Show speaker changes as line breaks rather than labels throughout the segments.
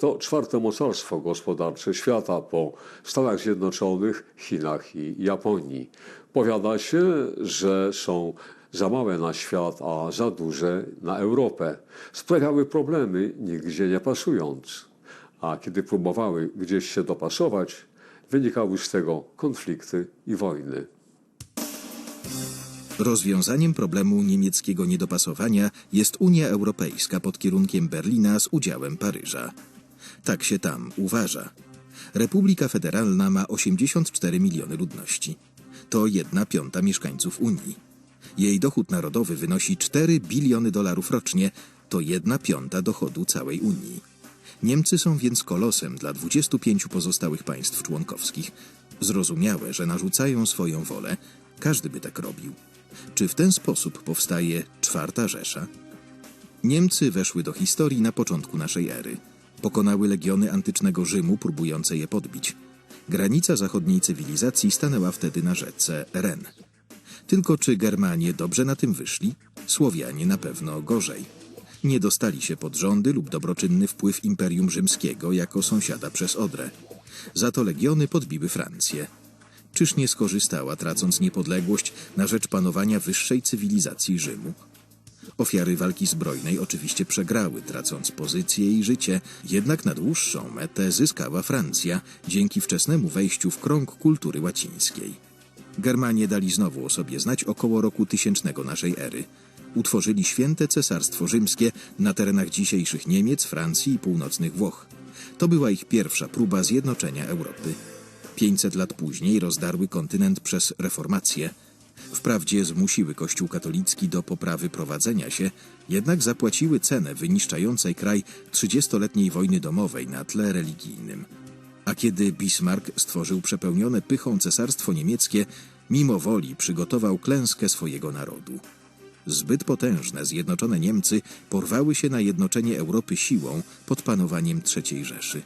To czwarte mocarstwo gospodarcze świata po Stanach Zjednoczonych, Chinach i Japonii. Powiada się, że są za małe na świat, a za duże na Europę. Sprawiały problemy, nigdzie nie pasując. A kiedy próbowały gdzieś się dopasować, wynikały z tego konflikty i wojny.
Rozwiązaniem problemu niemieckiego niedopasowania jest Unia Europejska pod kierunkiem Berlina z udziałem Paryża. Tak się tam uważa. Republika Federalna ma 84 miliony ludności. To jedna piąta mieszkańców Unii. Jej dochód narodowy wynosi 4 biliony dolarów rocznie, to jedna piąta dochodu całej Unii. Niemcy są więc kolosem dla 25 pozostałych państw członkowskich. Zrozumiałe, że narzucają swoją wolę. Każdy by tak robił. Czy w ten sposób powstaje czwarta Rzesza? Niemcy weszły do historii na początku naszej ery. Pokonały legiony antycznego Rzymu, próbujące je podbić. Granica zachodniej cywilizacji stanęła wtedy na rzece Ren. Tylko czy Germanie dobrze na tym wyszli? Słowianie na pewno gorzej. Nie dostali się pod rządy lub dobroczynny wpływ Imperium Rzymskiego jako sąsiada przez Odrę. Za to legiony podbiły Francję. Czyż nie skorzystała, tracąc niepodległość, na rzecz panowania wyższej cywilizacji Rzymu? Ofiary walki zbrojnej oczywiście przegrały, tracąc pozycję i życie, jednak na dłuższą metę zyskała Francja dzięki wczesnemu wejściu w krąg kultury łacińskiej. Germanie dali znowu o sobie znać około roku tysięcznego naszej ery. Utworzyli święte cesarstwo rzymskie na terenach dzisiejszych Niemiec, Francji i północnych Włoch. To była ich pierwsza próba zjednoczenia Europy. 500 lat później rozdarły kontynent przez reformację. Wprawdzie zmusiły Kościół katolicki do poprawy prowadzenia się, jednak zapłaciły cenę wyniszczającej kraj 30-letniej wojny domowej na tle religijnym. A kiedy Bismarck stworzył przepełnione pychą cesarstwo niemieckie, mimo woli przygotował klęskę swojego narodu. Zbyt potężne zjednoczone Niemcy porwały się na jednoczenie Europy siłą pod panowaniem III Rzeszy.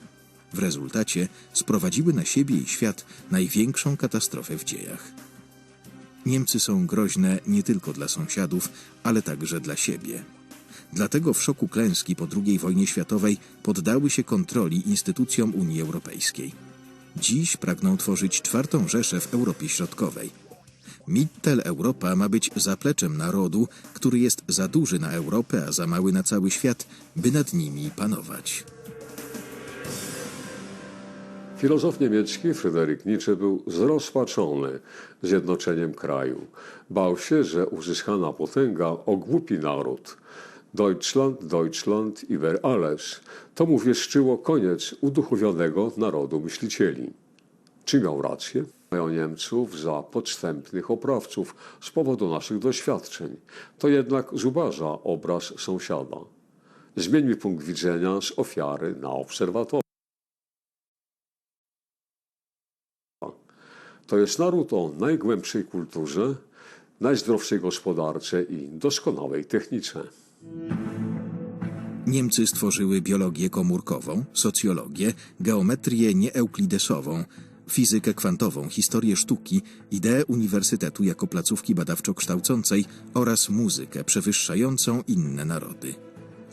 W rezultacie sprowadziły na siebie i świat największą katastrofę w dziejach. Niemcy są groźne nie tylko dla sąsiadów, ale także dla siebie. Dlatego w szoku klęski po II wojnie światowej poddały się kontroli instytucjom Unii Europejskiej. Dziś pragną tworzyć czwartą Rzeszę w Europie Środkowej. Mittel Europa ma być zapleczem narodu, który jest za duży na Europę, a za mały na cały świat, by nad nimi panować.
Filozof niemiecki Fryderyk Nietzsche był zrozpaczony zjednoczeniem kraju. Bał się, że uzyskana potęga ogłupi naród. Deutschland, Deutschland über alles. To mu wieszczyło koniec uduchowionego narodu myślicieli. Czy miał rację? Mają Niemców za podstępnych oprawców z powodu naszych doświadczeń. To jednak zubaża obraz sąsiada. Zmieńmy punkt widzenia z ofiary na obserwatora. To jest naród o najgłębszej kulturze, najzdrowszej gospodarce i doskonałej technice.
Niemcy stworzyły biologię komórkową, socjologię, geometrię nieeuklidesową, fizykę kwantową, historię sztuki, ideę uniwersytetu jako placówki badawczo-kształcącej oraz muzykę przewyższającą inne narody.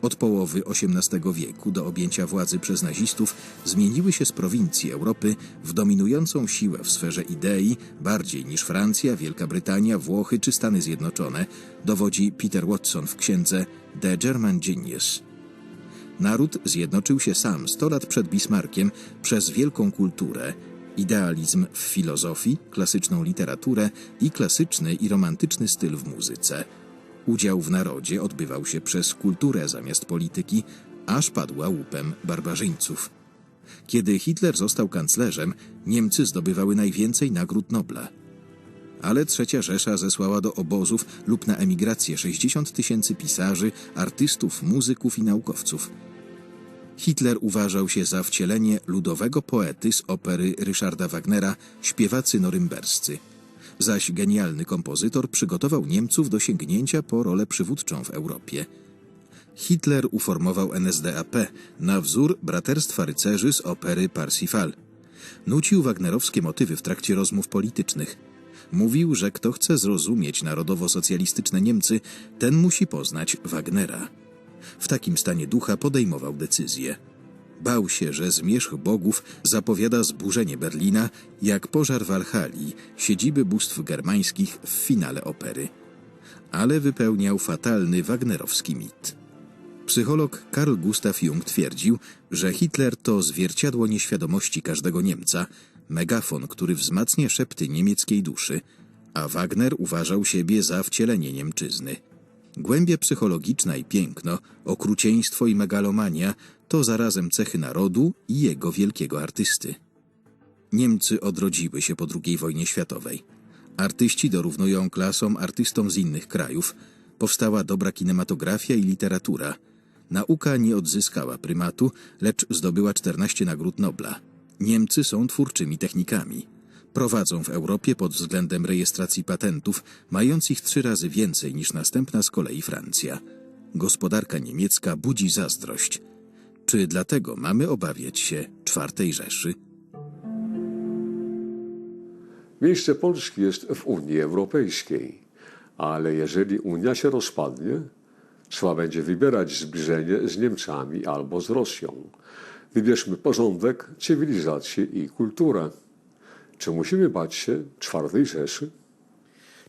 Od połowy XVIII wieku do objęcia władzy przez nazistów zmieniły się z prowincji Europy w dominującą siłę w sferze idei bardziej niż Francja, Wielka Brytania, Włochy czy Stany Zjednoczone, dowodzi Peter Watson w księdze The German Genius. Naród zjednoczył się sam 100 lat przed Bismarckiem przez wielką kulturę, idealizm w filozofii, klasyczną literaturę i klasyczny i romantyczny styl w muzyce. Udział w narodzie odbywał się przez kulturę zamiast polityki, aż padła łupem barbarzyńców. Kiedy Hitler został kanclerzem, Niemcy zdobywały najwięcej nagród Nobla. Ale trzecia Rzesza zesłała do obozów lub na emigrację 60 tysięcy pisarzy, artystów, muzyków i naukowców. Hitler uważał się za wcielenie ludowego poety z opery Ryszarda Wagnera Śpiewacy norymberscy – zaś genialny kompozytor przygotował Niemców do sięgnięcia po rolę przywódczą w Europie. Hitler uformował NSDAP na wzór braterstwa rycerzy z opery Parsifal. Nucił wagnerowskie motywy w trakcie rozmów politycznych. Mówił, że kto chce zrozumieć narodowo-socjalistyczne Niemcy, ten musi poznać Wagnera. W takim stanie ducha podejmował decyzje. Bał się, że zmierzch bogów zapowiada zburzenie Berlina, jak pożar Walhali, siedziby bóstw germańskich w finale opery. Ale wypełniał fatalny wagnerowski mit. Psycholog Karl Gustav Jung twierdził, że Hitler to zwierciadło nieświadomości każdego Niemca, megafon, który wzmacnia szepty niemieckiej duszy, a Wagner uważał siebie za wcielenie Niemczyzny. Głębie psychologiczna i piękno, okrucieństwo i megalomania to zarazem cechy narodu i jego wielkiego artysty. Niemcy odrodziły się po II wojnie światowej. Artyści dorównują klasom artystom z innych krajów. Powstała dobra kinematografia i literatura. Nauka nie odzyskała prymatu, lecz zdobyła 14 nagród Nobla. Niemcy są twórczymi technikami. Prowadzą w Europie pod względem rejestracji patentów, mając ich trzy razy więcej niż następna z kolei Francja. Gospodarka niemiecka budzi zazdrość. Czy dlatego mamy obawiać się czwartej Rzeszy?
Miejsce Polski jest w Unii Europejskiej, ale jeżeli Unia się rozpadnie, trzeba będzie wybierać zbliżenie z Niemcami albo z Rosją. Wybierzmy porządek, cywilizację i kulturę. Czy musimy bać się czwartej Rzeszy?